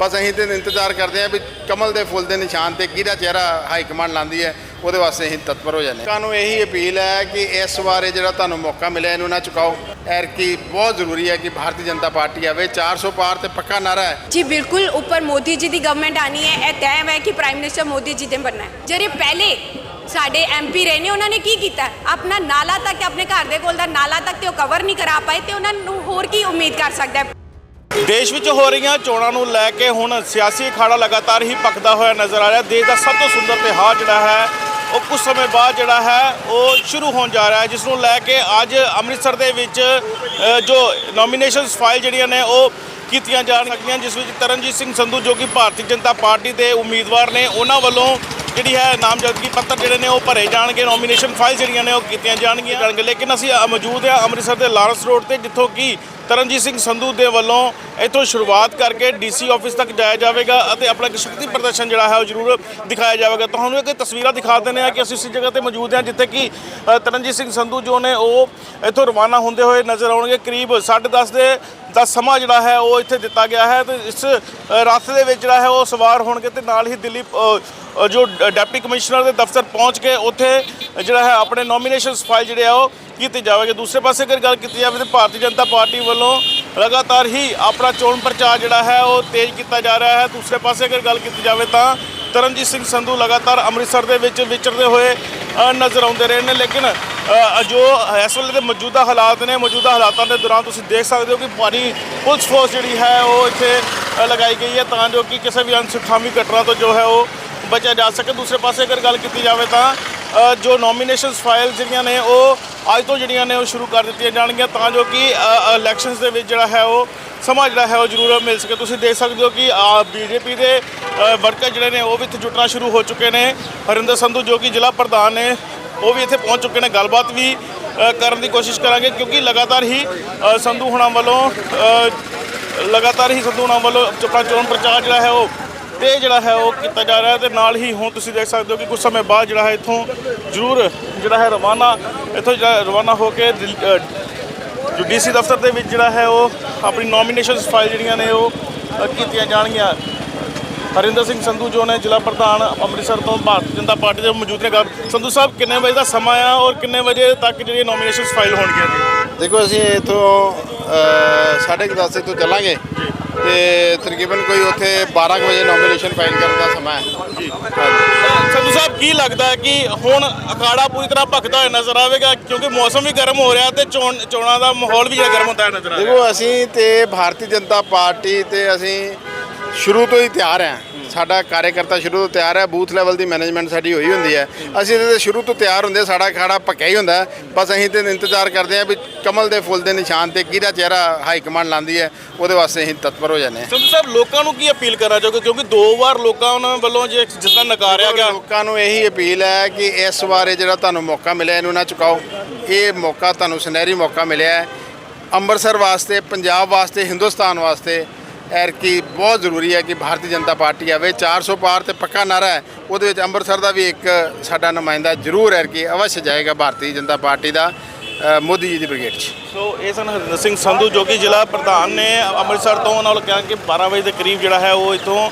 ਬਸ ਅਸੀਂ ਤੇ ਇੰਤਜ਼ਾਰ ਕਰਦੇ ਹਾਂ ਵੀ ਕਮਲ ਦੇ ਫੁੱਲ ਦੇ ਨਿਸ਼ਾਨ ਤੇ ਕਿਹਦਾ ਚਿਹਰਾ ਹਾਈ ਕਮਾਂਡ ਲਾਉਂਦੀ ਹੈ, ਉਹਦੇ ਵਾਸਤੇ ਅਸੀਂ ਤਤਪਰ ਹੋ ਜਾਂਦੇ ਹਾਂ। ਇਹੀ ਅਪੀਲ ਹੈ ਕਿ ਇਸ ਵਾਰੇ ਜਿਹੜਾ ਤੁਹਾਨੂੰ ਮੌਕਾ ਮਿਲਿਆ, ਇਹਨੂੰ ਨਾ ਚੁਕਾਓ। ਐਰ ਕੀ ਬਹੁਤ ਜ਼ਰੂਰੀ ਹੈ ਕਿ ਭਾਰਤੀ ਜਨਤਾ ਪਾਰਟੀ ਆਵੇ 400 ਪਾਰ ਤੇ ਪੱਕਾ ਨਾਰਾ ਹੈ। ਜੀ ਬਿਲਕੁਲ, ਉੱਪਰ ਮੋਦੀ ਜੀ ਦੀ ਗਵਰਨਮੈਂਟ ਆਣੀ ਹੈ, ਇਹ ਤੈਅ ਹੈ ਕਿ ਪ੍ਰਾਈਮ ਮਿਨਿਸਟਰ ਮੋਦੀ ਜੀ ਨੇ ਬਣਨਾ ਹੈ। ਜਿਹੜੇ ਪਹਿਲੇ ਸਾਡੇ ਐਮਪੀ ਰਹੇ ਨੇ, ਉਹਨਾਂ ਨੇ ਕੀ ਕੀਤਾ? ਆਪਣਾ ਨਾਲਾ ਤੱਕ, ਆਪਣੇ ਘਰ ਦੇ ਕੋਲ ਦਾ ਨਾਲਾ ਤੱਕ ਤੇ ਉਹ ਕਵਰ ਨਹੀਂ ਕਰਾ ਪਾਏ ਤੇ ਉਹਨਾਂ ਨੂੰ ਹੋਰ ਕੀ ਉਮੀਦ ਕਰ ਸਕਦਾ ਹੈ? ਦੇਸ਼ ਵਿੱਚ ਹੋ ਰਹੀਆਂ ਚੋਣਾਂ ਨੂੰ ਲੈ ਕੇ ਹੁਣ ਸਿਆਸੀ ਅਖਾੜਾ ਲਗਾਤਾਰ ਹੀ ਪੱਕਦਾ ਹੋਇਆ ਨਜ਼ਰ ਆ ਰਿਹਾ। ਦੇਸ਼ ਦਾ ਸਭ ਤੋਂ ਸੁੰਦਰ ਤਿਉਹਾਰ ਜਿਹੜਾ ਹੈ, ਉਹ ਕੁਝ ਸਮੇਂ ਬਾਅਦ ਜਿਹੜਾ ਹੈ, ਉਹ ਸ਼ੁਰੂ ਹੋਣ ਜਾ ਰਿਹਾ ਹੈ, ਜਿਸ ਨੂੰ ਲੈ ਕੇ ਅੱਜ ਅੰਮ੍ਰਿਤਸਰ ਦੇ ਵਿੱਚ ਜੋ ਨੋਮੀਨੇਸ਼ਨਸ ਫਾਈਲ ਜਿਹੜੀਆਂ ਨੇ, ਉਹ ਕੀਤੀਆਂ ਜਾਣ ਸਕਦੀਆਂ ਜਿਸ ਵਿੱਚ ਤਰਨਜੀਤ ਸਿੰਘ ਸੰਧੂ ਜੋ ਕਿ ਭਾਰਤੀ ਜਨਤਾ ਪਾਰਟੀ ਦੇ ਉਮੀਦਵਾਰ ਨੇ, ਉਹਨਾਂ ਵੱਲੋਂ ਜਿਹੜੀ ਹੈ ਨਾਮਜ਼ਦਗੀ ਪੱਤਰ ਜਿਹੜੇ ਨੇ, ਉਹ ਭਰੇ ਜਾਣਗੇ। ਨੋਮੀਨੇਸ਼ਨ ਫਾਈਲ ਜਿਹੜੀਆਂ ਨੇ, ਉਹ ਕੀਤੀਆਂ ਜਾਣਗੀਆਂ। ਜਾਣਗੇ ਲੇਕਿਨ ਅਸੀਂ ਮੌਜੂਦ ਹਾਂ ਅੰਮ੍ਰਿਤਸਰ ਦੇ ਲਾਰੈਂਸ ਰੋਡ ਤੇ, ਜਿੱਥੋਂ ਕਿ ਤਰਨਜੀਤ ਸਿੰਘ ਸੰਧੂ ਦੇ ਵੱਲੋਂ ਇੱਥੋਂ ਸ਼ੁਰੂਆਤ ਕਰਕੇ ਡੀਸੀ ਆਫਿਸ ਤੱਕ ਜਾਇਆ ਜਾਵੇਗਾ ਅਤੇ ਆਪਣਾ ਇੱਕ ਸ਼ਕਤੀ ਪ੍ਰਦਰਸ਼ਨ ਜਿਹੜਾ ਹੈ ਉਹ ਜ਼ਰੂਰ ਦਿਖਾਇਆ ਜਾਵੇਗਾ। ਤੁਹਾਨੂੰ ਇੱਕ ਤਸਵੀਰਾਂ ਦਿਖਾ ਦਿੰਦੇ ਹਾਂ ਕਿ ਅਸੀਂ ਇਸ ਜਗ੍ਹਾ ਤੇ ਮੌਜੂਦ ਹਾਂ ਜਿੱਥੇ ਕਿ ਤਰਨਜੀਤ ਸਿੰਘ ਸੰਧੂ ਜੋ ਨੇ ਉਹ ਇੱਥੋਂ ਰਵਾਨਾ ਹੁੰਦੇ ਹੋਏ ਨਜ਼ਰ ਆਉਣਗੇ। ਕਰੀਬ 10:30 ਦੇ ਦਾ ਸਮਾਂ ਜਿਹੜਾ ਹੈ ਉਹ ਇੱਥੇ ਦਿੱਤਾ ਗਿਆ ਹੈ ਤੇ ਇਸ ਅ, ਰਥ ਦੇ ਵਿੱਚ ਜਿਹੜਾ ਹੈ ਉਹ ਸਵਾਰ ਹੋਣਗੇ ਤੇ ਨਾਲ ਹੀ ਦਿੱਲੀ ਜੋ ਡ- ਡਿਪਟੀ ਕਮਿਸ਼ਨਰ ਦੇ ਦਫ਼ਤਰ ਪਹੁੰਚ ਕੇ ਉੱਥੇ ਜਿਹੜਾ ਹੈ ਆਪਣੇ ਨੋਮੀਨੇਸ਼ਨਸ ਫਾਈਲ ਜਿਹੜੇ ਆ ਉਹ ਕੀਤੀ ਜਾਵੇਗੀ। ਦੂਸਰੇ ਪਾਸੇ ਅਗਰ ਗੱਲ ਕੀਤੀ ਜਾਵੇ ਤਾਂ ਭਾਰਤੀ ਜਨਤਾ ਪਾਰਟੀ ਵੱਲੋਂ ਲਗਾਤਾਰ ਹੀ ਆਪਣਾ ਚੋਣ ਪ੍ਰਚਾਰ ਜਿਹੜਾ ਹੈ ਉਹ ਤੇਜ਼ ਕੀਤਾ ਜਾ ਰਿਹਾ ਹੈ। ਦੂਸਰੇ ਪਾਸੇ ਅਗਰ ਗੱਲ ਕੀਤੀ ਜਾਵੇ ਤਾਂ ਤਰਨਜੀਤ ਸਿੰਘ ਸੰਧੂ ਲਗਾਤਾਰ ਅੰਮ੍ਰਿਤਸਰ ਦੇ ਵਿੱਚ ਵਿਚਰਦੇ ਹੋਏ ਨਜ਼ਰ ਆਉਂਦੇ ਰਹੇ ਨੇ। ਲੇਕਿਨ ਜੋ ਇਸ ਵੇਲੇ ਦੇ ਮੌਜੂਦਾ ਹਾਲਾਤ ਨੇ, ਮੌਜੂਦਾ ਹਾਲਾਤਾਂ ਦੇ ਦੌਰਾਨ ਤੁਸੀਂ ਦੇਖ ਸਕਦੇ ਹੋ ਕਿ ਭਾਰੀ ਪੁਲਿਸ ਫੋਰਸ ਜਿਹੜੀ ਹੈ ਉਹ ਇੱਥੇ ਲਗਾਈ ਗਈ ਹੈ। ਤਾਂ ਜੋ ਕਿ ਕਿਸੇ ਵੀ ਅਨਸੁਖਾਵੀ ਘਟਨਾ ਤੋਂ ਜੋ ਹੈ ਉਹ ਬਚਿਆ ਜਾ ਸਕੇ। ਦੂਸਰੇ ਪਾਸੇ ਅਗਰ ਗੱਲ ਕੀਤੀ ਜਾਵੇ ਤਾਂ ਜੋ ਨੋਮੀਨੇਸ਼ਨਸ ਫਾਈਲ ਜਿਹੜੀਆਂ ਨੇ, ਉਹ ਅੱਜ ਤੋਂ ਜਿਹੜੀਆਂ ਨੇ, ਉਹ ਸ਼ੁਰੂ ਕਰ ਦਿੱਤੀਆਂ ਜਾਣਗੀਆਂ, ਤਾਂ ਜੋ ਕਿ ਇਲੈਕਸ਼ਨਸ ਦੇ ਵਿੱਚ ਜਿਹੜਾ ਹੈ, ਉਹ ਸਮਾਂ ਜਿਹੜਾ ਹੈ, ਉਹ ਜ਼ਰੂਰ ਮਿਲ ਸਕੇ। ਤੁਸੀਂ ਦੇਖ ਸਕਦੇ ਹੋ ਕਿ ਬੀਜੇਪੀ ਦੇ ਵਰਕਰ ਜਿਹੜੇ ਨੇ, ਉਹ ਵੀ ਇੱਥੇ ਜੁਟਣਾ ਸ਼ੁਰੂ ਹੋ ਚੁੱਕੇ ਨੇ। ਹਰਿੰਦਰ ਸੰਧੂ ਜੋ ਕਿ ਜ਼ਿਲ੍ਹਾ ਪ੍ਰਧਾਨ ਨੇ, ਉਹ ਵੀ ਇੱਥੇ ਪਹੁੰਚ ਚੁੱਕੇ ਨੇ। ਗੱਲਬਾਤ ਵੀ ਕਰਨ ਦੀ ਕੋਸ਼ਿਸ਼ ਕਰਾਂਗੇ, ਕਿਉਂਕਿ ਲਗਾਤਾਰ ਹੀ ਸੰਧੂ ਹੁਣਾਂ ਵੱਲੋਂ ਲਗਾਤਾਰ ਹੀ ਸੰਧੂ ਹੁਣਾਂ ਵੱਲੋਂ ਆਪਣਾ ਚੋਣ ਪ੍ਰਚਾਰ ਜਿਹੜਾ ਹੈ, ਉਹ ਤੇ ਜਿਹੜਾ ਹੈ ਉਹ ਕੀਤਾ ਜਾ ਰਿਹਾ ਤੇ ਨਾਲ ਹੀ ਹੁਣ ਤੁਸੀਂ ਦੇਖ ਸਕਦੇ ਹੋ ਕਿ ਕੁਝ ਸਮੇਂ ਬਾਅਦ ਜਿਹੜਾ ਹੈ ਇੱਥੋਂ ਜ਼ਰੂਰ ਜਿਹੜਾ ਹੈ ਰਵਾਨਾ ਇੱਥੋਂ ਜਿਹੜਾ ਰਵਾਨਾ ਹੋ ਕੇ ਜੋ ਡੀਸੀ ਦਫ਼ਤਰ ਦੇ ਵਿੱਚ ਜਿਹੜਾ ਹੈ ਉਹ ਆਪਣੀ ਨੋਮੀਨੇਸ਼ਨਸ ਫਾਈਲ ਜਿਹੜੀਆਂ ਨੇ ਉਹ ਕੀਤੀਆਂ ਜਾਣਗੀਆਂ। ਹਰਿੰਦਰ ਸਿੰਘ ਸੰਧੂ ਜੋ ਨੇ ਜ਼ਿਲ੍ਹਾ ਪ੍ਰਧਾਨ ਅੰਮ੍ਰਿਤਸਰ ਤੋਂ ਭਾਰਤੀ ਜਨਤਾ ਪਾਰਟੀ ਦੇ ਮੌਜੂਦ ਨੇ। ਸੰਧੂ ਸਾਹਿਬ ਕਿੰਨੇ ਵਜੇ ਦਾ ਸਮਾਂ ਆ ਔਰ ਕਿੰਨੇ ਵਜੇ ਤੱਕ ਜਿਹੜੀ ਨੋਮੀਨੇਸ਼ਨਸ ਫਾਈਲ ਹੋਣਗੀਆਂ ਦੇਖੋ ਅਸੀਂ ਇਥੋਂ ਸਾਢੇ ਕੁ ਦਸ ਤੋਂ ਚੱਲਾਂਗੇ। ਤੇ ਤਕਰੀਬਨ ਕੋਈ ਉੱਥੇ 12 ਕੁ ਵਜੇ ਨੋਮੀਨੇਸ਼ਨ ਫਾਈਲ ਕਰਨ ਦਾ ਸਮਾਂ ਹੈ। ਜੀ। ਸੰਧੂ ਸਾਹਿਬ ਕੀ ਲੱਗਦਾ ਹੈ ਕਿ ਹੁਣ ਅਖਾੜਾ ਪੂਰੀ ਤਰ੍ਹਾਂ ਭਖਦਾ ਹੋਇਆ ਨਜ਼ਰ ਆਵੇਗਾ? ਕਿਉਂਕਿ ਮੌਸਮ ਵੀ ਗਰਮ ਹੋ ਰਿਹਾ ਤੇ ਚੋਣ ਚੋਣਾਂ ਦਾ ਮਾਹੌਲ ਵੀ ਜਿਹੜਾ ਗਰਮ ਹੁੰਦਾ ਨਜ਼ਰ ਆ ਰਿਹਾ। ਦੇਖੋ ਅਸੀਂ ਤੇ ਭਾਰਤੀ ਜਨਤਾ ਪਾਰਟੀ ਤੇ ਅਸੀਂ ਸ਼ੁਰੂ ਤੋਂ ਹੀ ਤਿਆਰ ਹਾਂ। ਸਾਡਾ ਕਾਰਜਕਰਤਾ ਸ਼ੁਰੂ ਤੋਂ ਤਿਆਰ ਹੈ ਬੂਥ ਲੈਵਲ ਦੀ ਮੈਨੇਜਮੈਂਟ ਸਾਡੀ ਹੋਈ ਹੁੰਦੀ ਹੈ। ਅਸੀਂ ਇਹਦੇ ਤੇ ਸ਼ੁਰੂ ਤੋਂ ਤਿਆਰ ਹੁੰਦੇ ਸਾਡਾ ਖਾੜਾ ਪੱਕਿਆ ਹੀ ਹੁੰਦਾ। ਬਸ ਅਸੀਂ ਤੇ ਇੰਤਜ਼ਾਰ ਕਰਦੇ ਹਾਂ ਵੀ ਕਮਲ ਦੇ ਫੁੱਲ ਦੇ ਨਿਸ਼ਾਨ ਤੇ ਕਿਹਦਾ ਚਿਹਰਾ ਹਾਈ ਕਮਾਂਡ ਲਾਉਂਦੀ ਹੈ ਉਹਦੇ ਵਾਸਤੇ ਅਸੀਂ ਤਤਪਰ ਹੋ ਜਾਂਦੇ ਹਾਂ। ਸੰਧੂ ਸਾਹਿਬ ਲੋਕਾਂ ਨੂੰ ਕੀ ਅਪੀਲ ਕਰਨਾ ਚਾਹੋਗੇ? ਕਿਉਂਕਿ ਦੋ ਵਾਰ ਲੋਕਾਂ ਉਹਨਾਂ ਵੱਲੋਂ ਜੇ ਤਰ੍ਹਾਂ ਨਕਾਰਿਆ ਗਿਆ। ਲੋਕਾਂ ਨੂੰ ਇਹੀ ਅਪੀਲ ਹੈ ਕਿ ਇਸ ਵਾਰੇ ਜਿਹੜਾ ਤੁਹਾਨੂੰ ਮੌਕਾ ਮਿਲਿਆ ਇਹਨੂੰ ਨਾ ਚੁਕਾਓ। ਇਹ ਮੌਕਾ ਤੁਹਾਨੂੰ ਸੁਨਹਿਰੀ ਮੌਕਾ ਮਿਲਿਆ ਹੈ। ਅੰਮ੍ਰਿਤਸਰ ਵਾਸਤੇ ਪੰਜਾਬ ਵਾਸਤੇ ਹਿੰਦੁਸਤਾਨ ਵਾਸਤੇ ਐਰਕੀ ਬਹੁਤ ਜ਼ਰੂਰੀ ਹੈ ਕਿ ਭਾਰਤੀ ਜਨਤਾ ਪਾਰਟੀ ਆਵੇ। 400 ਪਾਰ ਤੇ ਪੱਕਾ ਨਾਰਾ ਹੈ। ਉਹਦੇ ਵਿੱਚ ਅੰਮ੍ਰਿਤਸਰ ਦਾ ਵੀ ਇੱਕ ਸਾਡਾ ਨੁਮਾਇੰਦਾ ਜ਼ਰੂਰ ਐਰਕੀ ਅਵਸ਼ ਜਾਏਗਾ ਭਾਰਤੀ ਜਨਤਾ ਪਾਰਟੀ ਦਾ ਮੋਦੀ ਜੀ ਦੀ ਬ੍ਰਿਗੇਡ 'ਚ। ਸੋ ਇਹ ਸਨ ਹਰਿੰਦਰ ਸਿੰਘ ਸੰਧੂ, ਜੋ ਕਿ ਜ਼ਿਲ੍ਹਾ ਪ੍ਰਧਾਨ ਨੇ ਅੰਮ੍ਰਿਤਸਰ ਤੋਂ। ਉਹਨਾਂ ਨੂੰ ਕਿਹਾ ਕਿ 12 ਵਜੇ ਦੇ ਕਰੀਬ ਜਿਹੜਾ ਹੈ ਉਹ ਇਥੋਂ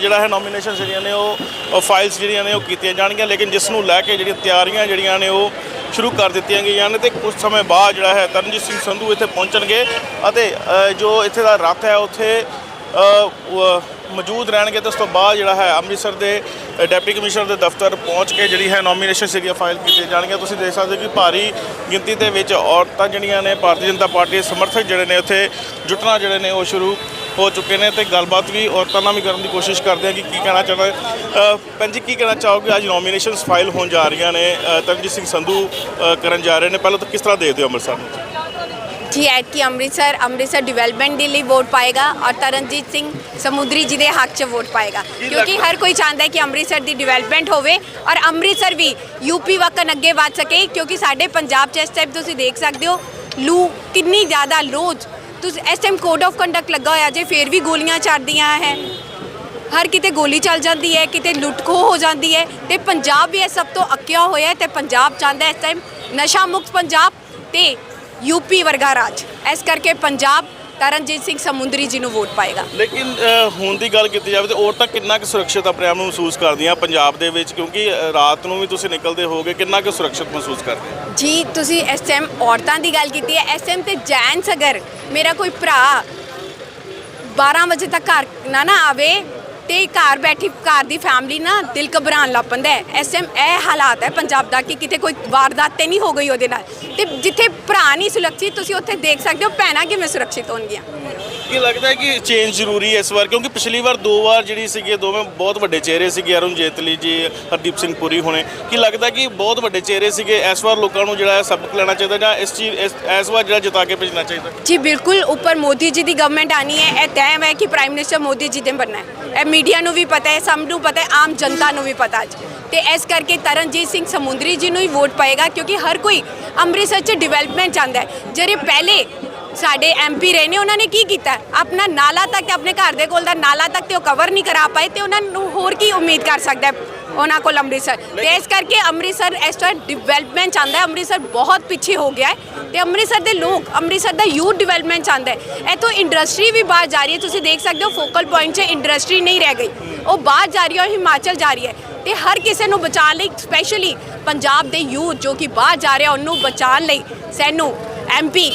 ਜਿਹੜਾ ਹੈ ਨੋਮੀਨੇਸ਼ਨ ਜਿਹੜੀਆਂ ਨੇ ਉਹ ਫਾਈਲਸ ਜਿਹੜੀਆਂ ਨੇ ਉਹ ਕੀਤੀਆਂ ਜਾਣਗੀਆਂ। ਲੇਕਿਨ ਜਿਸ ਨੂੰ ਲੈ ਕੇ ਜਿਹੜੀਆਂ ਤਿਆਰੀਆਂ ਜਿਹੜੀਆਂ ਨੇ ਉਹ ਸ਼ੁਰੂ ਕਰ ਦਿੱਤੀਆਂ ਗਈਆਂ ਨੇ ਤੇ ਕੁਝ ਸਮੇਂ ਬਾਅਦ ਜਿਹੜਾ ਹੈ ਤਰਨਜੀਤ ਸਿੰਘ ਸੰਧੂ ਇੱਥੇ ਪਹੁੰਚਣਗੇ ਅਤੇ ਜੋ ਇੱਥੇ ਦਾ ਰੱਥ ਹੈ ਉੱਥੇ ਮੌਜੂਦ ਰਹਿਣਗੇ ਤੇ ਉਸ ਤੋਂ ਬਾਅਦ ਜਿਹੜਾ ਹੈ ਅੰਮ੍ਰਿਤਸਰ ਦੇ ਡਿਪਟੀ ਕਮਿਸ਼ਨਰ ਦੇ ਦਫ਼ਤਰ ਪਹੁੰਚ ਕੇ ਜਿਹੜੀ ਹੈ ਨੋਮੀਨੇਸ਼ਨ ਸੀਗੀਆਂ ਫਾਈਲ ਕੀਤੀਆਂ ਜਾਣਗੀਆਂ। ਤੁਸੀਂ ਦੇਖ ਸਕਦੇ ਹੋ ਕਿ ਭਾਰੀ ਗਿਣਤੀ ਦੇ ਵਿੱਚ ਔਰਤਾਂ ਜਿਹੜੀਆਂ ਨੇ, ਭਾਰਤੀ ਜਨਤਾ ਪਾਰਟੀ ਦੇ ਸਮਰਥਕ ਜਿਹੜੇ ਨੇ ਉੱਥੇ, ਜੁਟਣਾ ਜਿਹੜੇ ਨੇ ਉਹ ਸ਼ੁਰੂ ਹੋ ਚੁੱਕੇ ਨੇ ਤੇ ਗੱਲਬਾਤ ਵੀ ਔਰਤਾਂ ਨਾਲ ਵੀ ਕਰਨ ਦੀ ਕੋਸ਼ਿਸ਼ ਕਰਦੇ ਆ ਕਿ ਕੀ ਕਹਿਣਾ ਚਾਹੁੰਦੇ ਭੈਣ ਜੀ ਕੀ ਕਹਿਣਾ ਚਾਹੋਗੇ? ਅੱਜ ਨੋਮੀਨੇਸ਼ਨਸ ਫਾਈਲ ਹੋਣ ਜਾ ਰਹੀਆਂ ਨੇ। ਤਰਨਜੀਤ ਸਿੰਘ ਸੰਧੂ ਕਰਨ ਜਾ ਰਹੇ ਨੇ। ਪਹਿਲਾਂ ਤਾਂ ਕਿਸ ਤਰ੍ਹਾਂ ਦੇਖਦੇ ਹੋ ਅੰਮ੍ਰਿਤਸਰ ਨੂੰ? ਜੀ ਐਤ ਕੀ ਅੰਮ੍ਰਿਤਸਰ ਅੰਮ੍ਰਿਤਸਰ ਡਿਵੈਲਪਮੈਂਟ ਦੇ ਲਈ ਵੋਟ ਪਾਏਗਾ ਔਰ ਤਰਨਜੀਤ ਸਿੰਘ ਸਮੁੰਦਰੀ ਜੀ ਦੇ ਹੱਕ 'ਚ ਵੋਟ ਪਾਏਗਾ। ਕਿਉਂਕਿ ਹਰ ਕੋਈ ਚਾਹੁੰਦਾ ਹੈ ਕਿ ਅੰਮ੍ਰਿਤਸਰ ਦੀ ਡਿਵੈਲਪਮੈਂਟ ਹੋਵੇ ਔਰ ਅੰਮ੍ਰਿਤਸਰ ਵੀ ਯੂਪੀ ਵਕਨ ਅੱਗੇ ਵਧ ਸਕੇ। ਕਿਉਂਕਿ ਸਾਡੇ ਪੰਜਾਬ 'ਚ ਇਸ ਟਾਈਮ ਤੁਸੀਂ ਦੇਖ ਸਕਦੇ ਹੋ ਲੂ ਕਿੰਨੀ ਜ਼ਿਆਦਾ ਰੋਜ਼ ਤੁਸੀਂ ਇਸ ਟਾਈਮ ਕੋਡ ਆਫ ਕੰਡਕਟ ਲੱਗਾ ਹੋਇਆ, ਜੇ ਫੇਰ ਵੀ ਗੋਲੀਆਂ ਚੱਲਦੀਆਂ ਹੈ। ਹਰ ਕਿਤੇ ਗੋਲੀ ਚੱਲ ਜਾਂਦੀ ਹੈ, ਕਿਤੇ ਲੁੱਟਖੋ ਹੋ ਜਾਂਦੀ ਹੈ ਤੇ ਪੰਜਾਬ ਵੀ ਇਹ ਸਭ ਤੋਂ ਅੱਕਿਆ ਹੋਇਆ ਹੈ ਤੇ ਪੰਜਾਬ ਚਾਹੁੰਦਾ ਇਸ ਟਾਈਮ ਨਸ਼ਾ ਮੁਕਤ ਪੰਜਾਬ ਤੇ ਯੂਪੀ ਵਰਗਾ ਰਾਜ। ਇਸ ਕਰਕੇ ਪੰਜਾਬ ਤਰਨਜੀਤ ਸਿੰਘ ਸਮੁੰਦਰੀ ਜੀ ਨੂੰ ਵੋਟ ਪਾਏਗਾ। ਲੇਕਿਨ ਅ, ਹੁਣ ਦੀ ਗੱਲ ਕੀਤੀ ਜਾਵੇ ਤੇ ਔਰਤਾਂ ਕਿੰਨਾ ਕੁ ਸੁਰੱਖਿਅਤ ਆਪਣੇ ਆਪ ਨੂੰ ਮਹਿਸੂਸ ਕਰਦੀਆਂ ਪੰਜਾਬ ਦੇ ਵਿੱਚ? ਕਿਉਂਕਿ ਅ, ਰਾਤ ਨੂੰ ਵੀ ਤੁਸੀਂ ਨਿਕਲਦੇ ਹੋਗੇ ਕਿੰਨਾ ਕੁ ਸੁਰੱਖਿਅਤ ਮਹਿਸੂਸ ਕਰਦੇ? ਹੋ? ਜੀ ਤੁਸੀਂ ਇਸ ਟਾਈਮ ਔਰਤਾਂ ਦੀ ਗੱਲ ਕੀਤੀ ਹੈ। ਇਸ ਟਾਈਮ ਤੇ ਜੈਂਟਸ ਅਗਰ ਮੇਰਾ ਕੋਈ ਭਰਾ 12 ਵਜੇ ਤੱਕ ਘਰ ਨਾ ਨਾ ਆਵੇ ਤੇ ਘਰ ਬੈਠੀ ਘਰ ਦੀ ਫੈਮਿਲੀ ਨਾ ਦਿਲ ਘਬਰਾਉਣ ਲੱਗ ਪੈਂਦਾ ਇਸ ਟਾਈਮ ਇਹ ਹਾਲਾਤ ਹੈ ਪੰਜਾਬ ਦਾ ਕਿ ਕਿਤੇ ਕੋਈ ਵਾਰਦਾਤ ਤੇ ਨਹੀਂ ਹੋ ਗਈ ਉਹਦੇ ਨਾਲ। ਤੇ ਜਿੱਥੇ ਭਰਾ ਨਹੀਂ ਸੁਰੱਖਿਅਤ, ਤੁਸੀਂ ਉੱਥੇ ਦੇਖ ਸਕਦੇ ਹੋ ਭੈਣਾਂ ਕਿਵੇਂ ਸੁਰੱਖਿਅਤ ਹੋਣਗੀਆਂ। ਕੀ ਲੱਗਦਾ ਹੈ ਕਿ ਚੇਂਜ ਜ਼ਰੂਰੀ ਹੈ ਇਸ ਵਾਰ? ਕਿਉਂਕਿ ਪਿਛਲੀ ਵਾਰ ਦੋ ਵਾਰ ਜਿਹੜੀ ਸੀਗੀ ਦੋਵੇਂ ਬਹੁਤ ਵੱਡੇ ਚਿਹਰੇ ਸੀਗੇ, ਅਰੁਣ ਜੇਤਲੀ ਜੀ, ਹਰਦੀਪ ਸਿੰਘ ਪੁਰੀ ਹੋਣੇ। ਕੀ ਲੱਗਦਾ ਕਿ ਬਹੁਤ ਵੱਡੇ ਚਿਹਰੇ ਸੀਗੇ ਇਸ ਵਾਰ ਲੋਕਾਂ ਨੂੰ ਜਿਹੜਾ ਸਬਕ ਲੈਣਾ ਚਾਹੀਦਾ ਜਾਂ ਇਸ ਚੀਜ਼ ਇਸ ਇਸ ਵਾਰ ਜਿਹੜਾ ਜਿਤਾ ਕੇ ਭੇਜਣਾ ਚਾਹੀਦਾ? ਜੀ, ਬਿਲਕੁਲ ਉੱਪਰ ਮੋਦੀ ਜੀ ਦੀ ਗਵਰਨਮੈਂਟ ਆਣੀ ਹੈ, ਇਹ ਤੈਅ ਹੈ ਕਿ ਪ੍ਰਾਈਮ ਮਿਨਿਸਟਰ ਮੋਦੀ ਜੀ ਨੇ ਬਣਨਾ ਹੈ। ਇਹ ਮੀਡੀਆ ਨੂੰ ਵੀ ਪਤਾ ਹੈ, ਸਭ ਨੂੰ ਪਤਾ ਹੈ, ਆਮ ਜਨਤਾ ਨੂੰ ਵੀ ਪਤਾ ਅੱਜ। ਤੇ ਇਸ ਕਰਕੇ ਤਰਨਜੀਤ ਸਿੰਘ ਸਮੁੰਦਰੀ ਜੀ ਨੂੰ ਹੀ ਵੋਟ ਪਾਏਗਾ ਕਿਉਂਕਿ ਹਰ ਕੋਈ ਅੰਮ੍ਰਿਤਸਰ 'ਚ ਡਿਵੈਲਪਮੈਂਟ ਚਾਹੁੰਦਾ ਹੈ। ਜਿਹੜੇ ਪਹਿਲੇ ਸਾਡੇ ਐਮਪੀ ਰਹੇ ਨੇ ਉਹਨਾਂ ਨੇ ਕੀ ਕੀਤਾ? ਆਪਣਾ ਨਾਲਾ ਤੱਕ ਆਪਣੇ ਘਰ ਦੇ ਕੋਲ ਦਾ ਨਾਲਾ ਤੱਕ ਤੇ ਉਹ ਕਵਰ ਨਹੀਂ ਕਰਾ ਪਾਏ ਤੇ ਉਹਨਾਂ ਨੂੰ ਹੋਰ ਕੀ ਉਮੀਦ ਕਰ ਸਕਦਾ ਉਹਨਾਂ ਕੋਲ ਅੰਮ੍ਰਿਤਸਰ? ਤੇ ਇਸ ਕਰਕੇ ਅੰਮ੍ਰਿਤਸਰ ਇਸ ਤਰ੍ਹਾਂ ਡਿਵੈਲਪਮੈਂਟ ਚਾਹੁੰਦਾ ਹੈ। ਅੰਮ੍ਰਿਤਸਰ ਬਹੁਤ ਪਿੱਛੇ ਹੋ ਗਿਆ ਹੈ ਤੇ ਅੰਮ੍ਰਿਤਸਰ ਦੇ ਲੋਕ ਅੰਮ੍ਰਿਤਸਰ ਦਾ ਯੂਥ ਡਿਵੈਲਪਮੈਂਟ ਚਾਹੁੰਦਾ ਹੈ। ਇੱਥੋਂ ਇੰਡਸਟਰੀ ਵੀ ਬਾਹਰ ਜਾ ਰਹੀ ਹੈ। ਤੁਸੀਂ ਦੇਖ ਸਕਦੇ ਹੋ ਫੋਕਲ ਪੁਆਇੰਟ 'ਚ ਇੰਡਸਟਰੀ ਨਹੀਂ ਰਹਿ ਗਈ। ਉਹ ਬਾਹਰ ਜਾ ਰਹੀ ਹੈ ਹਿਮਾਚਲ ਜਾ ਰਹੀ ਹੈ। ਤੇ ਹਰ ਕਿਸੇ ਨੂੰ ਬਚਾਉਣ ਲਈ ਸਪੈਸ਼ਲੀ ਪੰਜਾਬ ਦੇ ਯੂਥ ਜੋ ਕਿ ਬਾਹਰ ਜਾ ਰਿਹਾ ਉਹਨੂੰ ਬਚਾਉਣ ਲਈ ਸਾਨੂੰ ਐਮਪੀ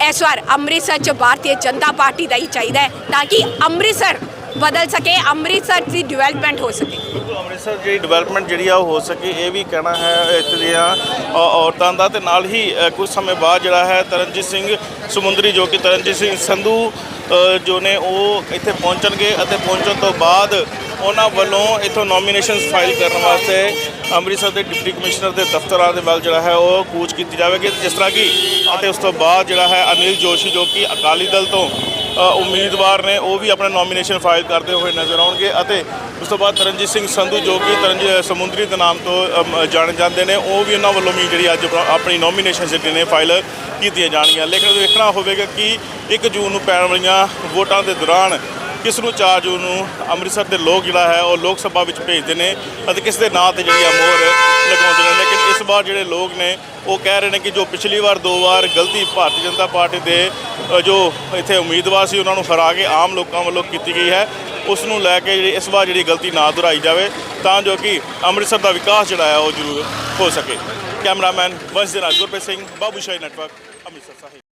ਇਸ ਵਾਰ ਅੰਮ੍ਰਿਤਸਰ 'ਚ ਭਾਰਤੀ ਜਨਤਾ ਪਾਰਟੀ ਦਾ ਹੀ ਚਾਹੀਦਾ ਹੈ ਤਾਂ ਕਿ ਅੰਮ੍ਰਿਤਸਰ ਬਦਲ ਸਕੇ ਅੰਮ੍ਰਿਤਸਰ ਦੀ ਡਿਵੈਲਪਮੈਂਟ ਹੋ ਸਕੇ। ਬਿਲਕੁਲ ਅੰਮ੍ਰਿਤਸਰ ਜਿਹੜੀ ਡਿਵੈਲਪਮੈਂਟ ਜਿਹੜੀ ਆ ਉਹ ਹੋ ਸਕੇ ਇਹ ਵੀ ਕਹਿਣਾ ਹੈ ਇੱਥੇ ਦੀਆਂ ਔਰਤਾਂ ਦਾ ਤੇ ਨਾਲ ਹੀ ਅ, ਕੁਝ ਸਮੇਂ ਬਾਅਦ ਜਿਹੜਾ ਹੈ ਤਰਨਜੀਤ ਸਿੰਘ ਸਮੁੰਦਰੀ ਜੋ ਕਿ ਤਰਨਜੀਤ ਸਿੰਘ ਸੰਧੂ ਜੋ ਨੇ ਉਹ ਇੱਥੇ ਪਹੁੰਚਣਗੇ ਅਤੇ ਪਹੁੰਚਣ ਤੋਂ ਬਾਅਦ ਉਹਨਾਂ ਵੱਲੋਂ ਇੱਥੋਂ ਨੋਮੀਨੇਸ਼ਨਸ ਫਾਈਲ ਕਰਨ ਵਾਸਤੇ ਅੰਮ੍ਰਿਤਸਰ ਦੇ ਡਿਪਟੀ ਕਮਿਸ਼ਨਰ ਦੇ ਦਫ਼ਤਰਾਂ ਦੇ ਵੱਲ ਜਿਹੜਾ ਹੈ ਉਹ ਕੂਚ ਕੀਤੀ ਜਾਵੇਗੀ। ਜਿਸ ਤਰ੍ਹਾਂ ਕਿ ਅਤੇ ਉਸ ਤੋਂ ਬਾਅਦ ਜਿਹੜਾ ਹੈ ਅਨਿਲ ਜੋਸ਼ੀ ਜੋ ਕਿ ਅਕਾਲੀ ਦਲ ਤੋਂ ਉਮੀਦਵਾਰ ਨੇ, ਉਹ ਵੀ ਆਪਣਾ ਨੋਮੀਨੇਸ਼ਨ ਫਾਈਲ ਕਰਦੇ ਹੋਏ ਨਜ਼ਰ ਆਉਣਗੇ ਅਤੇ ਉਸ ਤੋਂ ਬਾਅਦ ਤਰਨਜੀਤ ਸਿੰਘ ਸੰਧੂ ਜੋ ਕਿ ਤਰਨਜੀਤ ਸਮੁੰਦਰੀ ਦੇ ਨਾਮ ਤੋਂ ਜਾਣੇ ਜਾਂਦੇ ਨੇ, ਉਹ ਵੀ ਉਹਨਾਂ ਵੱਲੋਂ ਵੀ ਜਿਹੜੀ ਅੱਜ ਆਪਣੀ ਨੋਮੀਨੇਸ਼ਨ ਜਿਹੜੀ ਨੇ ਫਾਈਲ ਕੀਤੀਆਂ ਜਾਣਗੀਆਂ। ਲੇਕਿਨ ਵੇਖਣਾ ਹੋਵੇਗਾ ਕਿ 1 ਜੂਨ ਨੂੰ ਪੈਣ ਵਾਲੀਆਂ ਵੋਟਾਂ ਦੇ ਦੌਰਾਨ ਕਿਸ ਨੂੰ 4 ਜੂਨ ਨੂੰ ਅੰਮ੍ਰਿਤਸਰ ਦੇ ਲੋਕ ਜਿਹੜਾ ਹੈ ਉਹ ਲੋਕ ਸਭਾ ਵਿੱਚ ਭੇਜਦੇ ਨੇ ਅਤੇ ਕਿਸ ਦੇ ਨਾਂ ਤੇ ਜਿਹੜੀ ਆ ਮੋਹਰ ਲਗਾਉਂਦੇ ਨੇ। ਲੇਕਿਨ ਇਸ ਵਾਰ ਜਿਹੜੇ ਲੋਕ ਨੇ, ਉਹ ਕਹਿ ਰਹੇ ਨੇ ਕਿ ਜੋ ਪਿਛਲੀ ਵਾਰ ਦੋ ਵਾਰ ਗਲਤੀ ਭਾਰਤੀ ਜਨਤਾ ਪਾਰਟੀ ਦੇ ਜੋ ਇੱਥੇ ਉਮੀਦਵਾਰ ਸੀ, ਉਹਨਾਂ ਨੂੰ ਹਰਾ ਕੇ ਆਮ ਲੋਕਾਂ ਵੱਲੋਂ ਕੀਤੀ ਗਈ ਹੈ। ਉਸ ਨੂੰ ਲੈ ਕੇ ਜਿਹੜੀ, ਇਸ ਵਾਰ ਜਿਹੜੀ ਗਲਤੀ ਨਾ ਦੁਹਰਾਈ ਜਾਵੇ, ਤਾਂ ਜੋ ਕਿ ਅੰਮ੍ਰਿਤਸਰ ਦਾ ਵਿਕਾਸ ਜਿਹੜਾ ਹੈ ਉਹ ਜ਼ਰੂਰ ਹੋ ਸਕੇ। ਕੈਮਰਾਮੈਨ ਵੰਸ਼ ਦੇ ਨਾਲ ਗੁਰਪ੍ਰੀਤ ਸਿੰਘ, ਬਾਬੂ ਸ਼ਾਹੀ ਨੈਟਵਰਕ, ਅੰਮ੍ਰਿਤਸਰ ਸਾਹਿਬ।